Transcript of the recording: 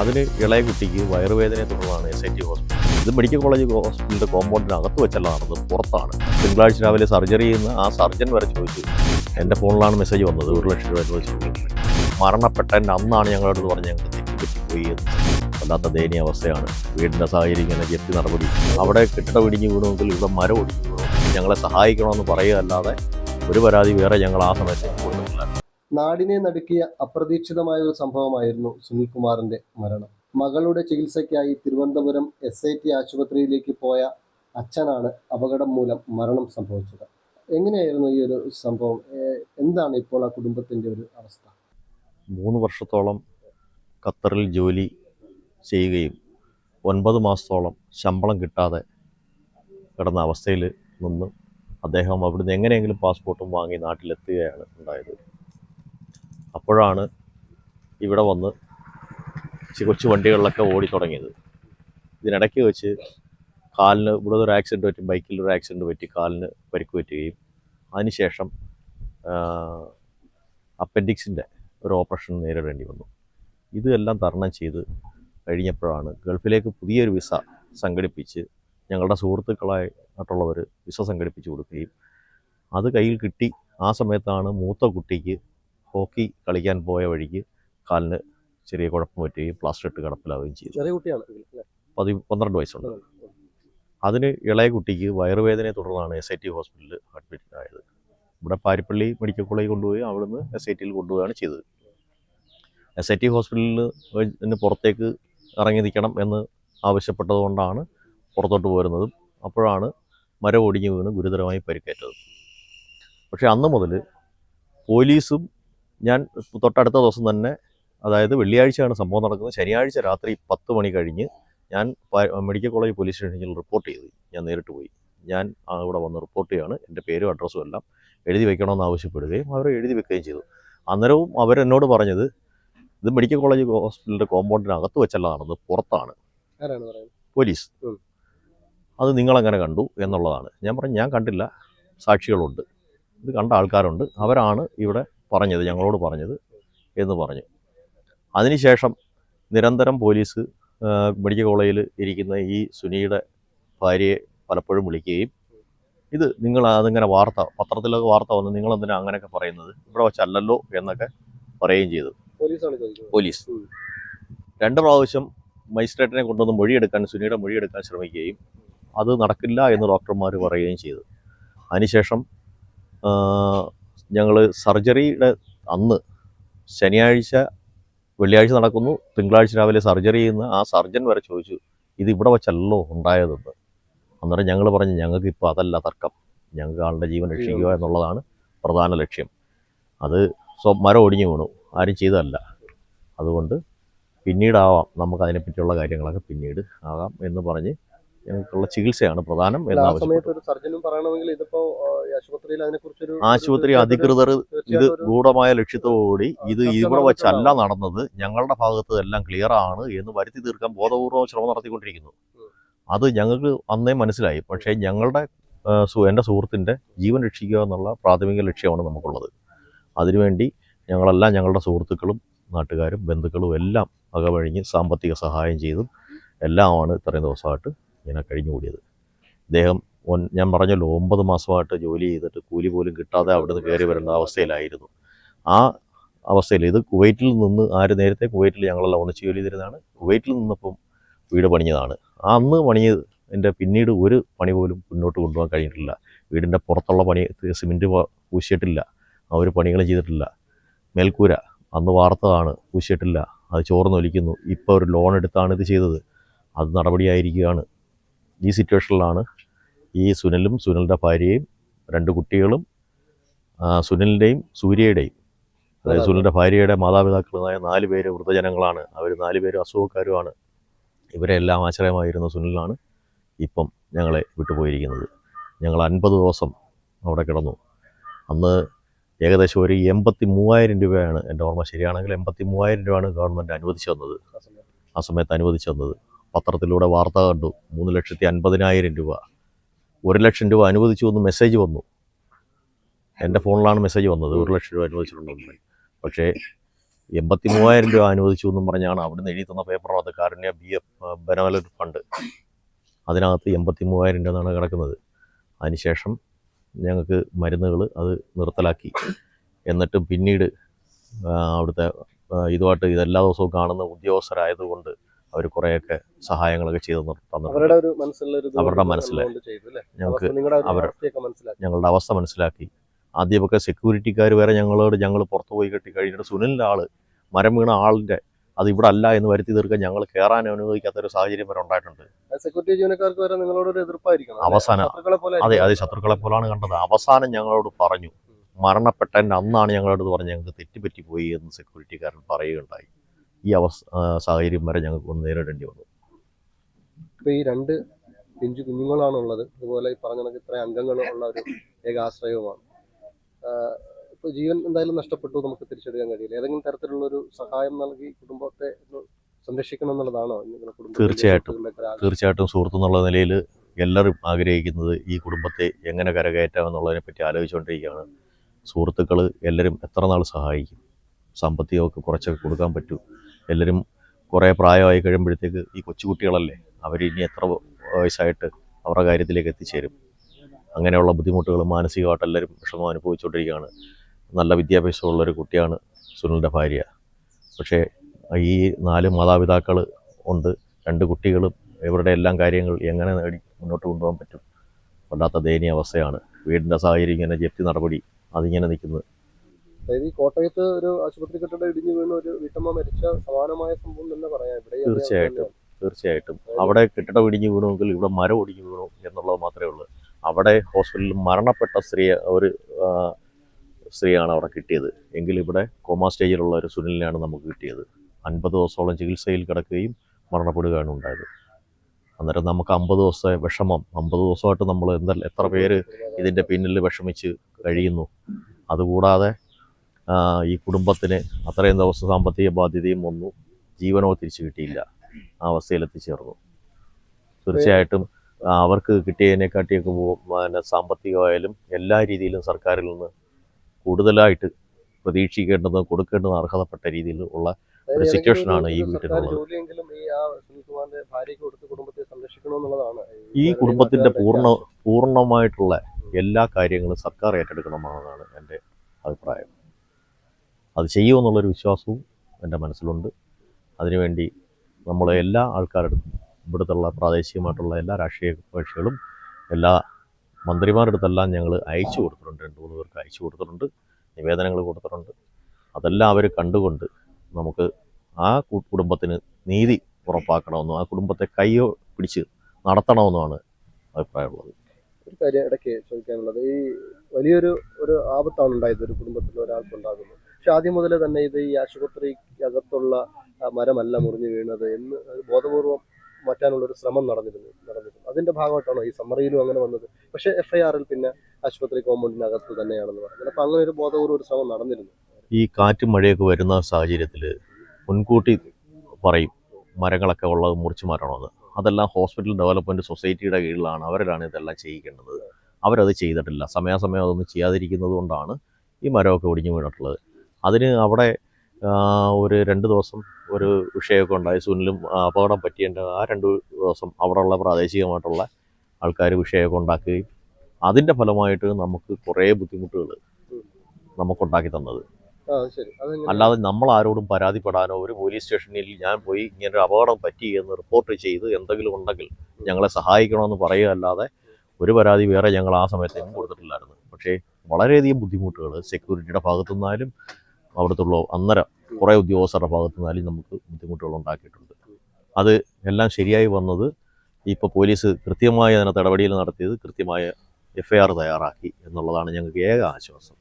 അതിന് ഇളയ കുട്ടിക്ക് വയറുവേദനയെ തുടർന്നാണ് എസ് ഐ ടി ഹോസ്പിറ്റൽ ഇത് മെഡിക്കൽ കോളേജ് ഹോസ്പിറ്റലിന്റെ കോമ്പൗണ്ടിനകത്ത് വെച്ചല്ല നടന്നത് പുറത്താണ്. തിങ്കളാഴ്ച രാവിലെ സർജറി ചെയ്യുന്ന ആ സർജൻ വരെ ചോദിച്ചു എന്റെ ഫോണിലാണ് മെസ്സേജ് വന്നത് ഒരു ലക്ഷം രൂപ മരണപ്പെട്ട മരണപ്പെട്ടതിന്റെ അന്നാണ് ഞങ്ങളോട് പറഞ്ഞ് ഞങ്ങൾക്ക് തെറ്റിപ്പറ്റിപ്പോയി വല്ലാത്ത ദയനീയ അവസ്ഥയാണ്. വീടിന്റെ സാഹചര്യം ഇങ്ങനെ ജപ്തി നടപടി. അവിടെ കെട്ടിടം ഇടിഞ്ഞ് വീണമെങ്കിൽ ഇവിടെ മരം ഒടിഞ്ഞു ഞങ്ങളെ സഹായിക്കണമെന്ന് പറയുക അല്ലാതെ ഒരു പരാതി വേറെ ഞങ്ങൾ ആ സമയത്ത് കൊടുത്തിട്ടില്ല. നാടിനെ നടുക്കിയ അപ്രതീക്ഷിതമായ ഒരു സംഭവമായിരുന്നു സുനിൽകുമാറിന്റെ മരണം. മകളുടെ ചികിത്സയ്ക്കായി തിരുവനന്തപുരം എസ് ഐ ടി ആശുപത്രിയിലേക്ക് പോയ അച്ഛനാണ് അപകടം മൂലം മരണം സംഭവിച്ചത്. എങ്ങനെയായിരുന്നു ഈ ഒരു സംഭവം? എന്താണ് ഇപ്പോൾ ആ കുടുംബത്തിന്റെ ഒരു അവസ്ഥ? മൂന്ന് വർഷത്തോളം ഖത്തറിൽ ജോലി ചെയ്യുകയും ഒൻപത് മാസത്തോളം ശമ്പളം കിട്ടാതെ കിടന്ന അവസ്ഥയിൽ നിന്ന് അദ്ദേഹം അവിടുന്ന് എങ്ങനെയെങ്കിലും പാസ്പോർട്ടും വാങ്ങി നാട്ടിലെത്തുകയാണ് ഉണ്ടായത്. അപ്പോഴാണ് ഇവിടെ വന്ന് കൊച്ചു വണ്ടികളിലൊക്കെ ഓടി തുടങ്ങിയത്. ഇതിനിടയ്ക്ക് വെച്ച് കാലിന് ഇവിടെ ഒരു ആക്സിഡന്റ് പറ്റി ബൈക്കിൽ ഒരു ആക്സിഡന്റ് പറ്റി കാലിന് പരിക്ക് പറ്റുകയും അതിനുശേഷം അപ്പൻഡിക്സിന്റെ ഒരു ഓപ്പറേഷൻ നേരിടേണ്ടി വന്നു. ഇതെല്ലാം തരണം ചെയ്ത് കഴിഞ്ഞപ്പോഴാണ് ഗൾഫിലേക്ക് പുതിയൊരു വിസ സംഘടിപ്പിച്ച് ഞങ്ങളുടെ സുഹൃത്തുക്കളായിട്ടുള്ളവർ വിസ സംഘടിപ്പിച്ച് കൊടുക്കുകയും അത് കയ്യിൽ കിട്ടി. ആ സമയത്താണ് മൂത്ത കുട്ടിക്ക് ഹോക്കി കളിക്കാൻ പോയ വഴിക്ക് കാലിന് ചെറിയ കുഴപ്പം പറ്റുകയും പ്ലാസ്റ്റർ ഇട്ട് കിടപ്പിലാവുകയും ചെയ്തു. ചെറിയ കുട്ടിയാണ് പതി പന്ത്രണ്ട് വയസ്സുണ്ട്. അതിന് ഇളയ കുട്ടിക്ക് വയറുവേദനയെ തുടർന്നാണ് എസ് ഐ ടി ഹോസ്പിറ്റലിൽ അഡ്മിറ്റ് ആയത്. ഇവിടെ പാരിപ്പള്ളി മെഡിക്കൽ കോളേജ് കൊണ്ടുപോയി അവിടുന്ന് എസ് ഐ ടിയിൽ കൊണ്ടുപോവുകയാണ് ചെയ്തത്. എസ് ഐ ടി ഹോസ്പിറ്റലിൽ പുറത്തേക്ക് ഇറങ്ങി നിൽക്കണം എന്ന് ആവശ്യപ്പെട്ടത് കൊണ്ടാണ് പുറത്തോട്ട് പോരുന്നതും. അപ്പോഴാണ് മരം ഒടിഞ്ഞു വീണ് ഗുരുതരമായി പരിക്കേറ്റത്. പക്ഷേ അന്ന് മുതൽ പോലീസും ഞാൻ തൊട്ടടുത്ത ദിവസം തന്നെ അതായത് വെള്ളിയാഴ്ചയാണ് സംഭവം നടക്കുന്നത്. ശനിയാഴ്ച രാത്രി പത്ത് മണി കഴിഞ്ഞ് ഞാൻ മെഡിക്കൽ കോളേജ് പോലീസ് സ്റ്റേഷനിൽ റിപ്പോർട്ട് ചെയ്തു. ഞാൻ നേരിട്ട് പോയി. ഞാൻ അവിടെ വന്ന് റിപ്പോർട്ട് ചെയ്യാണ്. എന്റെ പേരും അഡ്രസ്സും എല്ലാം എഴുതി വെക്കണമെന്ന് ആവശ്യപ്പെടുകയും അവർ എഴുതി വെക്കുകയും ചെയ്തു. അന്നേരവും അവരെന്നോട് പറഞ്ഞത് ഇത് മെഡിക്കൽ കോളേജ് ഹോസ്പിറ്റലിന്റെ കോമ്പൗണ്ടിനകത്ത് വെച്ചല്ല നടന്നത് പുറത്താണ്. പോലീസ്. അത് നിങ്ങളെങ്ങനെ കണ്ടു എന്നുള്ളതാണ്. ഞാൻ പറഞ്ഞു ഞാൻ കണ്ടില്ല. സാക്ഷികളുണ്ട്. ഇത് കണ്ട ആൾക്കാരുണ്ട്. അവരാണ് ഇവിടെ പറഞ്ഞത് ഞങ്ങളോട് പറഞ്ഞത് എന്ന് പറഞ്ഞു. അതിനുശേഷം നിരന്തരം പോലീസ് മെഡിക്കൽ കോളേജിൽ ഇരിക്കുന്ന ഈ സുനിയുടെ ഭാര്യയെ പലപ്പോഴും വിളിക്കുകയും ഇത് നിങ്ങൾ അതിങ്ങനെ വാർത്ത പത്രത്തിലൊക്കെ വാർത്ത വന്ന് നിങ്ങൾ എന്തിനാ അങ്ങനെയൊക്കെ പറയുന്നത്? ഇവിടെ വെച്ചല്ലല്ലോ എന്നൊക്കെ പറയുകയും ചെയ്തു. പോലീസ്. രണ്ട് പ്രാവശ്യം മജിസ്ട്രേറ്റിനെ കൊണ്ടുവന്ന് മൊഴിയെടുക്കാൻ സുനിയുടെ മൊഴിയെടുക്കാൻ ശ്രമിക്കുകയും അത് നടക്കില്ല എന്ന് ഡോക്ടർമാർ പറയുകയും ചെയ്തു. അതിനുശേഷം ഞങ്ങൾ സർജറിയുടെ അന്ന് ശനിയാഴ്ച വെള്ളിയാഴ്ച നടക്കുന്നു. തിങ്കളാഴ്ച രാവിലെ സർജറി ചെയ്യുന്ന ആ സർജൻ വരെ ചോദിച്ചു ഇത് ഇവിടെ വച്ചല്ലോ ഉണ്ടായതെന്ന്? അന്നേരം ഞങ്ങൾ പറഞ്ഞു ഞങ്ങൾക്ക് ഇപ്പോൾ അതല്ല തർക്കം. ഞങ്ങൾക്ക് ആളുടെ ജീവൻ രക്ഷിക്കുക എന്നുള്ളതാണ് പ്രധാന ലക്ഷ്യം. അത് സ്വ മരം ഒടിഞ്ഞു വീണു. ആരും ചെയ്തതല്ല. അതുകൊണ്ട് പിന്നീടാവാം. നമുക്ക് അതിനെപ്പറ്റിയുള്ള കാര്യങ്ങളൊക്കെ പിന്നീട് ആകാം എന്ന് പറഞ്ഞ് ഞങ്ങൾക്കുള്ള ചികിത്സയാണ് പ്രധാനം ആശുപത്രി അധികൃതർ ഇത് ഗൂഢമായ ലക്ഷ്യത്തോടുകൂടി ഇത് ഇവിടെ വെച്ചല്ല നടന്നത്. ഞങ്ങളുടെ ഭാഗത്ത് എല്ലാം ക്ലിയർ ആണ് എന്ന് വരുത്തി തീർക്കാൻ ബോധപൂർവം ശ്രമം നടത്തിക്കൊണ്ടിരിക്കുന്നു. അത് ഞങ്ങൾക്ക് അന്നേ മനസ്സിലായി. പക്ഷേ ഞങ്ങളുടെ എന്റെ സുഹൃത്തിന്റെ ജീവൻ രക്ഷിക്കുക എന്നുള്ള പ്രാഥമിക ലക്ഷ്യമാണ് നമുക്കുള്ളത്. അതിനുവേണ്ടി ഞങ്ങളെല്ലാം ഞങ്ങളുടെ സുഹൃത്തുക്കളും നാട്ടുകാരും ബന്ധുക്കളും എല്ലാം അകവഴിഞ്ഞ് സാമ്പത്തിക സഹായം ചെയ്തും എല്ലാമാണ് ഇത്രയും ദിവസമായിട്ട് ഇങ്ങനെ കഴിഞ്ഞുകൂടിയത് ഒൻ- ഞാൻ പറഞ്ഞല്ലോ ഒമ്പത് മാസമായിട്ട് ജോലി ചെയ്തിട്ട് കൂലി പോലും കിട്ടാതെ അവിടുന്ന് കയറി വരേണ്ട അവസ്ഥയിലായിരുന്നു. ആ അവസ്ഥയിൽ ഇത് കുവൈറ്റിൽ നിന്ന് ആര് നേരത്തെ കുവൈറ്റിൽ ഞങ്ങളെല്ലാം ഒന്നിച്ച് ജോലി ചെയ്തിരുന്നതാണ് കുവൈറ്റിൽ നിന്നപ്പം വീട് പണിഞ്ഞതാണ്. ആ അന്ന് പണിയത് എന്റെ പിന്നീട് ഒരു പണി പോലും മുന്നോട്ട് കൊണ്ടുപോകാൻ കഴിഞ്ഞിട്ടില്ല. വീടിന്റെ പുറത്തുള്ള പണി സിമെന്റ് പൂശിയിട്ടില്ല. ആ ഒരു പണികൾ ചെയ്തിട്ടില്ല. മേൽക്കൂര അന്ന് വാർത്തതാണ് പൂശിയിട്ടില്ല. അത് ചോർന്നൊലിക്കുന്നു. ഇപ്പോൾ ഒരു ലോൺ എടുത്താണ് ഇത് ചെയ്തത്. അത് നടപടിയായിരിക്കുകയാണ്. ഈ സിറ്റുവേഷനിലാണ് ഈ സുനിലും സുനിലിന്റെ ഭാര്യയും രണ്ട് കുട്ടികളും സുനിലിന്റെയും സൂര്യയുടെയും. അതായത് സുനിലിന്റെ ഭാര്യയുടെ മാതാപിതാക്കളായ നാല് പേര് വൃദ്ധജനങ്ങളാണ്. അവർ നാല് പേര് അസുഖക്കാരുമാണ്. ഇവരെല്ലാം ആശ്രയമായിരുന്ന സുനിലാണ് ഇപ്പം ഞങ്ങളെ വിട്ടുപോയിരിക്കുന്നത്. ഞങ്ങൾ അൻപത് ദിവസം അവിടെ കിടന്നു. അന്ന് ഏകദേശം ഒരു എൺപത്തി മൂവായിരം രൂപയാണ് എന്റെ ഓർമ്മ ശരിയാണെങ്കിൽ എൺപത്തി മൂവായിരം രൂപയാണ് ഗവൺമെന്റ് അനുവദിച്ചു തന്നത്. ആ സമയത്ത് അനുവദിച്ചു തന്നത്. പത്രത്തിലൂടെ വാർത്ത കണ്ടു. മൂന്ന് ലക്ഷത്തി അൻപതിനായിരം രൂപ. ഒരു ലക്ഷം രൂപ അനുവദിച്ചു എന്ന് മെസ്സേജ് വന്നു. എന്റെ ഫോണിലാണ് മെസ്സേജ് വന്നത്. ഒരു ലക്ഷം രൂപ അനുവദിച്ചിട്ടുണ്ടെന്ന് പക്ഷേ എൺപത്തി മൂവായിരം രൂപ അനുവദിച്ചു എന്നും പറഞ്ഞാണ് അവിടുന്ന് എഴുതി തന്ന പേപ്പറാണ് Karunya B F benevolent fund അതിനകത്ത് എൺപത്തി മൂവായിരം രൂപ എന്നാണ് കിടക്കുന്നത്. അതിനുശേഷം ഞങ്ങൾക്ക് മരുന്നുകൾ അത് നിർത്തലാക്കി. എന്നിട്ടും പിന്നീട് അവിടുത്തെ ഇതുമായിട്ട് ഇതെല്ലാ ദിവസവും കാണുന്ന ഉദ്യോഗസ്ഥരായതുകൊണ്ട് അവർ കുറേയൊക്കെ സഹായങ്ങളൊക്കെ ചെയ്തു തന്നു തന്നിട്ടുണ്ട്. അവരുടെ മനസ്സിൽ ഞങ്ങൾക്ക് അവർ- ഞങ്ങളുടെ അവസ്ഥ മനസ്സിലാക്കി. ആദ്യമൊക്കെ സെക്യൂരിറ്റിക്കാർ വരെ ഞങ്ങളോട് ഞങ്ങൾ പുറത്തു പോയി കെട്ടി കഴിഞ്ഞിട്ട് സുനിലിന്റെ ആൾ മരം വീണ ആളിന്റെ അത് ഇവിടെ അല്ല എന്ന് വരുത്തി തീർക്കാൻ ഞങ്ങൾ കയറാൻ അനുവദിക്കാത്ത ഒരു സാഹചര്യം വരെ ഉണ്ടായിട്ടുണ്ട്. സെക്യൂരിറ്റി ജീവനക്കാർക്ക് വരെ നിങ്ങളോട് എതിർപ്പായിരിക്കണം? അവസാനം അതെ അതെ ശത്രുക്കളെ പോലാണ് കണ്ടത്. അവസാനം ഞങ്ങളോട് പറഞ്ഞു മരണപ്പെട്ടതിന്റെ അന്നാണ് ഞങ്ങളോട് പറഞ്ഞ് ഞങ്ങൾക്ക് തെറ്റുപറ്റി പോയി എന്ന് സെക്യൂരിറ്റിക്കാരൻ പറയുകയുണ്ടായി. ഈ അവസ്ഥ സാഹചര്യം വരെ ഞങ്ങൾക്ക് ഒന്ന് നേരിടേണ്ടി വന്നു. ഇപ്പൊ ഈ രണ്ട് പിഞ്ചു കുഞ്ഞുങ്ങളാണുള്ളത്. അതുപോലെ ഈ പറഞ്ഞ കണക്ക് ഇത്ര അംഗങ്ങൾ ഉള്ള ഒരു ഏകാശ്രയവുമാണ് ഇപ്പൊ ജീവൻ എന്തായാലും നഷ്ടപ്പെട്ടു നമുക്ക് തിരിച്ചെടുക്കാൻ കഴിയില്ല. ഏതെങ്കിലും തരത്തിലുള്ള ഒരു സഹായം നൽകി കുടുംബത്തെ സംരക്ഷിക്കണം എന്നുള്ളതാണോ നിങ്ങളുടെ തീർച്ചയായിട്ടും. തീർച്ചയായിട്ടും സുഹൃത്ത് എന്നുള്ള നിലയിൽ എല്ലാവരും ആഗ്രഹിക്കുന്നത് ഈ കുടുംബത്തെ എങ്ങനെ കരകയറ്റാം എന്നുള്ളതിനെ പറ്റി ആലോചിച്ചുകൊണ്ടിരിക്കുകയാണ്. സുഹൃത്തുക്കൾ എല്ലാവരും എത്ര നാൾ സഹായിക്കും? സാമ്പത്തികമൊക്കെ കുറച്ചൊക്കെ കൊടുക്കാൻ പറ്റും. എല്ലാവരും കുറേ പ്രായമായി കഴിയുമ്പോഴത്തേക്ക് ഈ കൊച്ചുകുട്ടികളല്ലേ അവർ ഇനി എത്ര വയസ്സായിട്ട് അവരുടെ കാര്യത്തിലേക്ക് എത്തിച്ചേരും. അങ്ങനെയുള്ള ബുദ്ധിമുട്ടുകൾ മാനസികമായിട്ട് എല്ലാവരും വിഷമം അനുഭവിച്ചുകൊണ്ടിരിക്കുകയാണ്. നല്ല വിദ്യാഭ്യാസമുള്ള ഒരു കുട്ടിയാണ് സുനിലിന്റെ ഭാര്യ. പക്ഷേ ഈ നാല് മാതാപിതാക്കൾ ഉണ്ട്. രണ്ട് കുട്ടികളും ഇവരുടെ എല്ലാം കാര്യങ്ങൾ എങ്ങനെ നേടി മുന്നോട്ട് കൊണ്ടുപോകാൻ പറ്റും വല്ലാത്ത ദയനീയ അവസ്ഥയാണ് വീടിന്റെ സാഹചര്യം ഇങ്ങനെ ജപ്തി നടപടി അതിങ്ങനെ നിൽക്കുന്നത് അതായത് ഈ കോട്ടയത്ത് ഒരു ആശുപത്രി കെട്ടിടം ഇടിഞ്ഞു വീണ് ഒരു വീട്ടമ്മ മരിച്ച സമാനമായ സംഭവം തന്നെ പറയാം. ഇവിടെ തീർച്ചയായിട്ടും. തീർച്ചയായിട്ടും. അവിടെ കെട്ടിടം ഇടിഞ്ഞു വീണമെങ്കിൽ ഇവിടെ മരം ഒടിഞ്ഞു വീണു എന്നുള്ളത് മാത്രമേ ഉള്ളൂ. അവിടെ ഹോസ്പിറ്റലിൽ മരണപ്പെട്ട സ്ത്രീ ഒരു സ്ത്രീയാണ് അവിടെ കിട്ടിയത്. എങ്കിൽ ഇവിടെ കോമ സ്റ്റേജിലുള്ള ഒരു സുനിലിനെയാണ് നമുക്ക് കിട്ടിയത്. അൻപത് ദിവസത്തോളം ചികിത്സയിൽ കിടക്കുകയും മരണപ്പെടുകയാണ് ഉണ്ടായത്. അന്നേരം നമുക്ക് അമ്പത് ദിവസത്തെ വിഷമം അമ്പത് ദിവസമായിട്ട് നമ്മൾ എന്താ എത്ര പേര് ഇതിന്റെ പിന്നിൽ വിഷമിച്ച് കഴിയുന്നു. അതുകൂടാതെ ഈ കുടുംബത്തിന് അത്രയും ദിവസം സാമ്പത്തിക ബാധ്യതയും വന്നു. ജീവനോ തിരിച്ചു കിട്ടിയില്ല. ആ അവസ്ഥയിൽ എത്തിച്ചേർന്നു തീർച്ചയായിട്ടും അവർക്ക് കിട്ടിയതിനെക്കാട്ടിയൊക്കെ പിന്നെ സാമ്പത്തികമായാലും എല്ലാ രീതിയിലും സർക്കാരിൽ നിന്ന് കൂടുതലായിട്ട് പ്രതീക്ഷിക്കേണ്ടതും കൊടുക്കേണ്ടതും അർഹതപ്പെട്ട രീതിയിൽ ഉള്ള ഒരു സിറ്റുവേഷൻ ആണ് ഈ വീട്ടിലുള്ളത്. ഈ കുടുംബത്തിന്റെ പൂർണ പൂർണമായിട്ടുള്ള എല്ലാ കാര്യങ്ങളും സർക്കാർ ഏറ്റെടുക്കണമെന്നാണ് എന്റെ അഭിപ്രായം. അത് ചെയ്യുമെന്നുള്ളൊരു വിശ്വാസവും എന്റെ മനസ്സിലുണ്ട്. അതിനുവേണ്ടി നമ്മളെ എല്ലാ ആൾക്കാരുടെ ഇവിടുത്തുള്ള പ്രാദേശികമായിട്ടുള്ള എല്ലാ രാഷ്ട്രീയ കക്ഷികളും എല്ലാ മന്ത്രിമാരുടെ അടുത്തെല്ലാം ഞങ്ങൾ അയച്ചു കൊടുത്തിട്ടുണ്ട്. രണ്ട് മൂന്ന് പേർക്ക് അയച്ചു കൊടുത്തിട്ടുണ്ട് നിവേദനങ്ങൾ കൊടുത്തിട്ടുണ്ട്. അതെല്ലാം അവർ കണ്ടുകൊണ്ട് നമുക്ക് ആ കുടുംബത്തിന് നീതി ഉറപ്പാക്കണമെന്നും ആ കുടുംബത്തെ കൈയോ പിടിച്ച് നടത്തണമെന്നുമാണ് അഭിപ്രായമുള്ളത്. ഒരു കാര്യം ഇടയ്ക്ക് ചോദിക്കാനുള്ളത്. ഈ വലിയൊരു ഒരു ആപത്താണ് ഉണ്ടായത് ഒരു കുടുംബത്തിൽ ഒരാൾക്ക് ഉണ്ടാകുന്നത്. ആദ്യം മുതലേ തന്നെ ഇത് ഈ ആശുപത്രിക്കകത്തുള്ള മരമല്ല മുറിഞ്ഞു വീണത് എന്ന് ബോധപൂർവം മാറ്റാനുള്ളൊരു ശ്രമം നടന്നിരുന്നു നടന്നിരുന്നു. അതിന്റെ ഭാഗമായിട്ടാണോ ഈ സമ്മറിയിലും അങ്ങനെ വന്നത്? പക്ഷേ എഫ്ഐആറിൽ പിന്നെ ആശുപത്രി കോമ്പൗണ്ടിനകത്ത് തന്നെയാണെന്ന് പറഞ്ഞത് അപ്പൊ അങ്ങനെ ഒരു ബോധപൂർവം ഒരു ശ്രമം നടന്നിരുന്നു. ഈ കാറ്റും മഴയൊക്കെ വരുന്ന സാഹചര്യത്തിൽ മുൻകൂട്ടി പറയും മരങ്ങളൊക്കെ ഉള്ളത് മുറിച്ചു മാറ്റണമെന്ന് അതെല്ലാം ഹോസ്പിറ്റൽ ഡെവലപ്മെന്റ് സൊസൈറ്റിയുടെ കീഴിലാണ്. അവരിലാണ് ഇതെല്ലാം ചെയ്യിക്കേണ്ടത്. അവരത് ചെയ്തിട്ടില്ല. സമയാസമയം അതൊന്നും ചെയ്യാതിരിക്കുന്നത് കൊണ്ടാണ് ഈ മരമൊക്കെ ഒടിഞ്ഞു വീണിട്ടുള്ളത്. അതിന് അവിടെ ഒരു രണ്ട് ദിവസം ഒരു വിഷയമൊക്കെ ഉണ്ടായി. സുനിലും അപകടം പറ്റിയതിന്റെ ആ രണ്ട് ദിവസം അവിടെയുള്ള പ്രാദേശികമായിട്ടുള്ള ആൾക്കാർ വിഷയമൊക്കെ ഉണ്ടാക്കുകയും അതിന്റെ ഫലമായിട്ട് നമുക്ക് കുറേ ബുദ്ധിമുട്ടുകൾ നമുക്കുണ്ടാക്കി തന്നത്. അല്ലാതെ നമ്മൾ ആരോടും പരാതിപ്പെടാനോ ഒരു പോലീസ് സ്റ്റേഷനിൽ ഞാൻ പോയി ഇങ്ങനെ ഒരു അപകടം പറ്റി എന്ന് റിപ്പോർട്ട് ചെയ്ത് എന്തെങ്കിലും ഉണ്ടെങ്കിൽ ഞങ്ങളെ സഹായിക്കണമെന്ന് പറയുക അല്ലാതെ ഒരു പരാതി വേറെ ഞങ്ങൾ ആ സമയത്തേക്കും കൊടുത്തിട്ടില്ലായിരുന്നു. പക്ഷേ വളരെയധികം ബുദ്ധിമുട്ടുകൾ സെക്യൂരിറ്റിയുടെ ഭാഗത്തു നിന്നാലും അവിടുത്തുള്ള അന്നേരം കുറേ ഉദ്യോഗസ്ഥരുടെ ഭാഗത്തു നിന്നാലും നമുക്ക് ബുദ്ധിമുട്ടുകൾ ഉണ്ടാക്കിയിട്ടുണ്ട്. അത് എല്ലാം ശരിയായി വന്നത് ഇപ്പോൾ പോലീസ് കൃത്യമായി അതിനകത്ത് ഇടപെടൽ നടത്തിയത് കൃത്യമായ എഫ് തയ്യാറാക്കി എന്നുള്ളതാണ് ഞങ്ങൾക്ക് ഏക ആശ്വാസം.